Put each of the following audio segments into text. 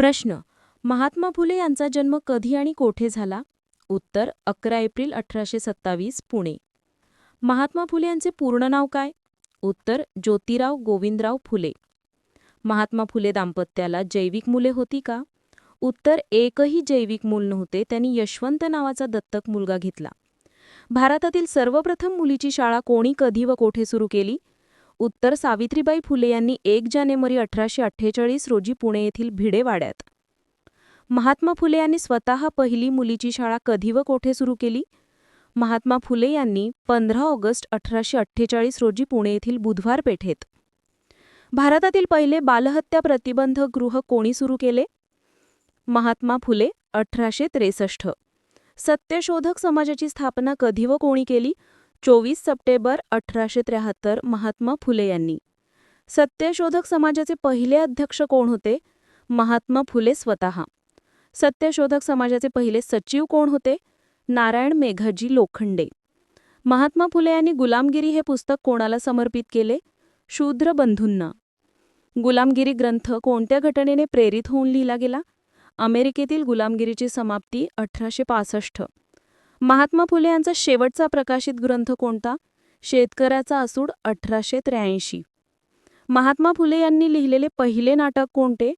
प्रश्न. महात्मा फुले यांचा जन्म कधी आणि कोठे झाला? उत्तर अकरा एप्रिल अठराशे सत्तावीस पुणे. महात्मा फुले यांचे पूर्ण नाव काय? उत्तर ज्योतिराव गोविंदराव फुले. महात्मा फुले दाम्पत्याला जैविक मुले होती का? उत्तर एकही जैविक मूल नव्हते त्यांनी यशवंत नावाचा दत्तक मुलगा घेतला. भारतातील सर्वप्रथम मुलीची शाळा कोणी कधी व कोठे सुरू केली? उत्तर सावित्रीबाई फुले यांनी एक जानेवारी अठराशे अठ्ठेचाळीस रोजी पुणे येथील भिडेवाड्यात. महात्मा फुले यांनी स्वतः पहिली मुलीची शाळा कधी व कोठे सुरू केली? महात्मा फुले यांनी पंधरा ऑगस्ट अठराशे अठ्ठेचाळीस रोजी पुणे येथील बुधवार पेठेत. भारतातील पहिले बालहत्या प्रतिबंध गृह कोणी सुरू केले? महात्मा फुले अठराशे त्रेसष्ट. सत्यशोधक समाजाची स्थापना कधी व कोणी केली? चोवीस सप्टेंबर अठराशे त्र्याहत्तर महात्मा फुले यांनी. सत्यशोधक समाजाचे पहिले अध्यक्ष कोण होते? महात्मा फुले स्वतः. सत्यशोधक समाजाचे पहिले सचिव कोण होते? नारायण मेघाजी लोखंडे. महात्मा फुले यांनी गुलामगिरी हे पुस्तक कोणाला समर्पित केले? शूद्र बंधूंना. गुलामगिरी ग्रंथ कोणत्या घटनेने प्रेरित होऊन लिहिला गेला? अमेरिकेतील गुलामगिरीची समाप्ती अठराशे पासष्ट. महात्मा फुले यांचा शेवटचा प्रकाशित ग्रंथ कोणता? शेतकऱ्याचा असूड अठराशे त्र्याऐंशी. महात्मा फुले यांनी लिहिलेले पहिले नाटक कोणते?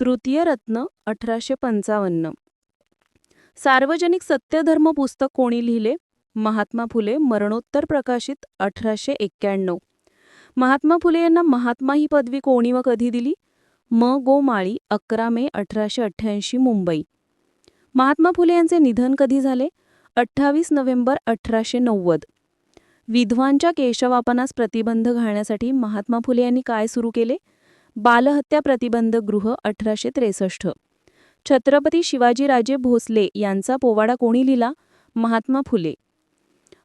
तृतीय रत्न अठराशे पंचावन्न. सार्वजनिक सत्यधर्म पुस्तक कोणी लिहिले? महात्मा फुले मरणोत्तर प्रकाशित अठराशे एक्क्याण्णव. महात्मा फुले यांना महात्मा ही पदवी कोणी व कधी दिली? म. गो माळी अकरा मे अठराशे अठ्ठ्याऐंशी मुंबई. महात्मा फुले यांचे निधन कधी झाले? अठ्ठावीस नोव्हेंबर अठराशे नव्वद. विधवांच्या केशवापनास प्रतिबंध घालण्यासाठी महात्मा फुले यांनी काय सुरू केले? बालहत्या प्रतिबंध गृह अठराशे त्रेसष्ट. छत्रपती शिवाजीराजे भोसले यांचा पोवाडा कोणी लिहिला? महात्मा फुले.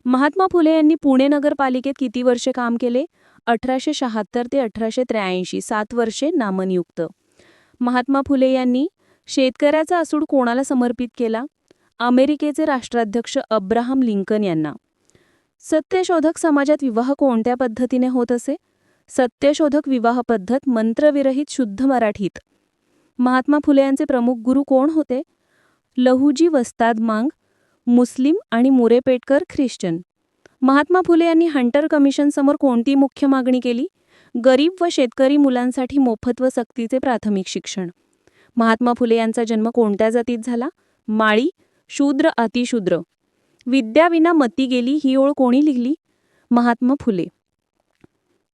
महात्मा फुले यांनी पुणे नगरपालिकेत किती वर्षे काम केले? अठराशे शहात्तर ते अठराशे त्र्याऐंशी सात वर्षे नामनियुक्त. महात्मा फुले यांनी शेतकऱ्याचा असूड कोणाला समर्पित केला? अमेरिकेचे राष्ट्राध्यक्ष अब्राहम लिंकन यांना. सत्यशोधक समाजात विवाह कोणत्या पद्धतीने होत असे? सत्यशोधक विवाह पद्धत मंत्रविरहित शुद्ध मराठीत. महात्मा फुले यांचे प्रमुख गुरु कोण होते? लहुजी वस्ताद मांग मुस्लिम आणि मुरेपेटकर ख्रिश्चन. महात्मा फुले यांनी हंटर कमिशनसमोर कोणती मुख्य मागणी केली? गरीब व शेतकरी मुलांसाठी मोफत व सक्तीचे प्राथमिक शिक्षण. महात्मा फुले यांचा जन्म कोणत्या जातीत झाला? माळी शूद्र अतिशूद्र. विद्याविना मती गेली ही ओळ कोणी लिहिली? महात्मा फुले.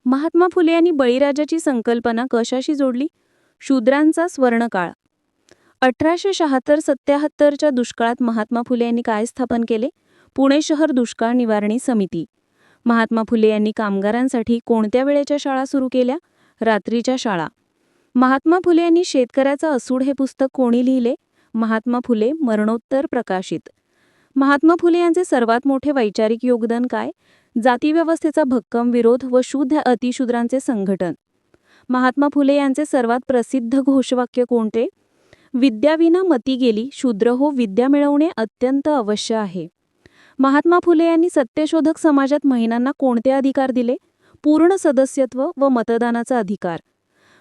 महात्मा फुले यांनी बळीराजाची संकल्पना कशाशी जोडली? शूद्रांचा स्वर्णकाळ. अठराशे शहात्तर सत्याहत्तरच्या दुष्काळात महात्मा फुले यांनी काय स्थापन केले? पुणे शहर दुष्काळ निवारणी समिती. महात्मा फुले यांनी कामगारांसाठी कोणत्या वेळेच्या शाळा सुरू केल्या? रात्रीच्या शाळा. महात्मा फुले यांनी शेतकऱ्याचं असूड हे पुस्तक कोणी लिहिले? महात्मा फुले मरणोत्तर प्रकाशित. महात्मा फुले यांचे सर्वात मोठे वैचारिक योगदान काय? जातीव्यवस्थेचा भक्कम विरोध व शुद्ध अतिशूद्रांचे संघटन. महात्मा फुले यांचे सर्वात प्रसिद्ध घोषवाक्य कोणते? विद्याविना मती गेली शूद्र हो विद्या मिळवणे अत्यंत अवश्य आहे. महात्मा फुले यांनी सत्यशोधक समाजात महिलांना कोणते अधिकार दिले? पूर्ण सदस्यत्व व मतदानाचा अधिकार.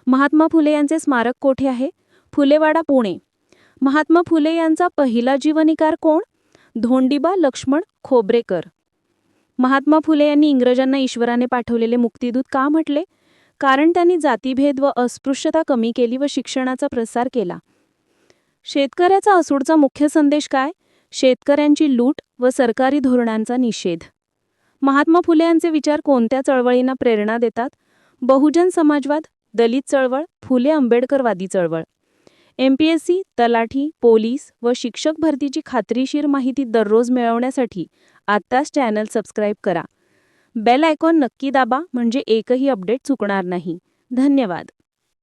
महात्मा फुले यांचे स्मारक कोठे आहे? फुलेवाडा पुणे. महात्मा फुले यांचा पहिला जीवनिकार कोण? धोंडिबा लक्ष्मण खोबरेकर. महात्मा फुले यांनी इंग्रजांना ईश्वराने पाठवलेले मुक्तिदूत का म्हटले? कारण त्यांनी जातीभेद व अस्पृश्यता कमी केली व शिक्षणाचा प्रसार केला. शेतकऱ्याचा असूडचा मुख्य संदेश काय? शेतकऱ्यांची लूट व सरकारी धोरणांचा निषेध. महात्मा फुले यांचे विचार कोणत्या चळवळींना प्रेरणा देतात? बहुजन समाजवाद दलित चळवळ फुले आंबेडकरवादी चळवळ. एम पी एस सी तलाठी पोलीस व शिक्षक भरतीची खात्रीशीर माहिती दररोज मिळवण्यासाठी आत्ताच चॅनल सबस्क्राईब करा. बेल आयकॉन नक्की दाबा म्हणजे एकही अपडेट चुकणार नाही. धन्यवाद.